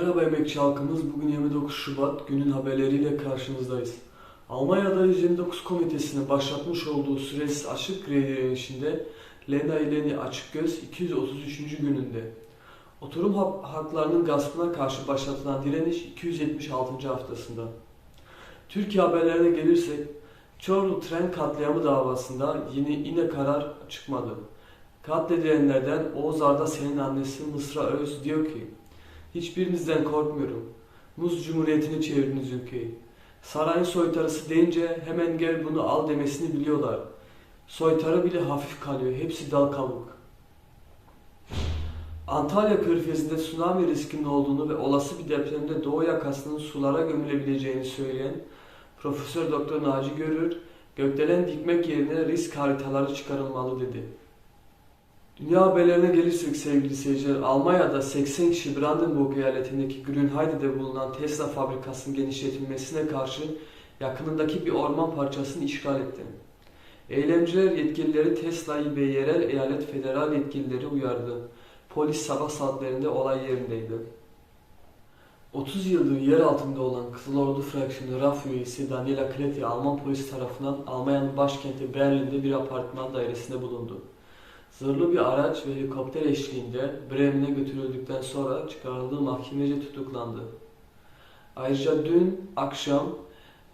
Merhaba emekçi halkımız. Bugün 29 Şubat günün haberleriyle karşınızdayız. Almanya'da 129 komitesinin başlatmış olduğu süresiz açık grev direnişinde Lena İleni Açıkgöz 233. gününde. Oturum hak- haklarının gaspına karşı başlatılan direniş 276. haftasında. Türkiye haberlerine gelirsek, Çorlu tren katliamı davasında yine yine karar çıkmadı. Katledilenlerden Oğuz Arda senin annesi Mısra Öz diyor ki, Hiçbirinizden korkmuyorum. Muz Cumhuriyeti'ni çevirdiniz ülkeyi. Sarayın soytarısı deyince hemen gel bunu al demesini biliyorlar. Soytarı bile hafif kalıyor. Hepsi dal kabuk. Antalya körfezinde tsunami riskinin olduğunu ve olası bir depremde doğu yakasının sulara gömülebileceğini söyleyen Profesör Doktor Naci Görür, gökdelen dikmek yerine risk haritaları çıkarılmalı dedi. Dünya haberlerine gelirsek sevgili seyirciler, Almanya'da 80 kişi Brandenburg eyaletindeki Grünheide'de bulunan Tesla fabrikasının genişletilmesine karşı yakınındaki bir orman parçasını işgal etti. Eylemciler yetkilileri Tesla'yı ve yerel eyalet federal yetkilileri uyardı. Polis sabah saatlerinde olay yerindeydi. 30 yıldır yer altında olan Kızıl Ordu Fraksiyonu RAF üyesi Daniela Kleti Alman polis tarafından Almanya'nın başkenti Berlin'de bir apartman dairesinde bulundu. Zırhlı bir araç ve helikopter eşliğinde Bremen'e götürüldükten sonra çıkarıldığı mahkemece tutuklandı. Ayrıca dün akşam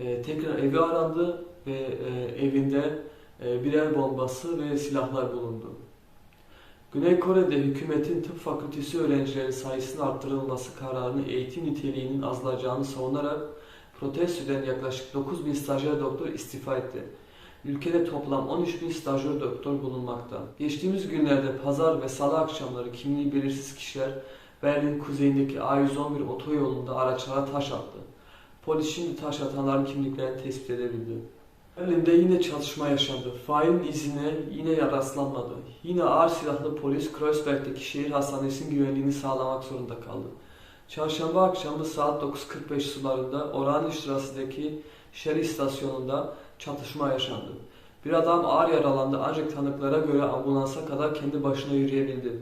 e, tekrar evi arandı ve e, evinde e, birer bombası ve silahlar bulundu. Güney Kore'de hükümetin tıp fakültesi öğrencileri sayısının arttırılması kararını eğitim niteliğinin azalacağını savunarak protesto eden yaklaşık 9 bin stajyer doktor istifa etti. Ülkede toplam 13 bin stajyer doktor bulunmakta. Geçtiğimiz günlerde pazar ve salı akşamları kimliği belirsiz kişiler Berlin kuzeyindeki A111 otoyolunda araçlara taş attı. Polis şimdi taş atanların kimliklerini tespit edebildi. Berlin'de yine çatışma yaşandı. Failin izine yine rastlanmadı. Yine ağır silahlı polis Kreuzberg'deki şehir hastanesinin güvenliğini sağlamak zorunda kaldı. Çarşamba akşamı saat 9.45 sularında Oranienstrasse'deki Shell istasyonunda çatışma yaşandı. Bir adam ağır yaralandı ancak tanıklara göre ambulansa kadar kendi başına yürüyebildi.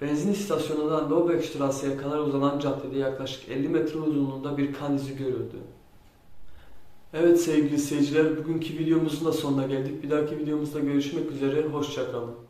Benzin istasyonundan Lobeckstrasse'ye kadar uzanan caddede yaklaşık 50 metre uzunluğunda bir kan izi görüldü. Evet sevgili seyirciler bugünkü videomuzun da sonuna geldik. Bir dahaki videomuzda görüşmek üzere. Hoşçakalın.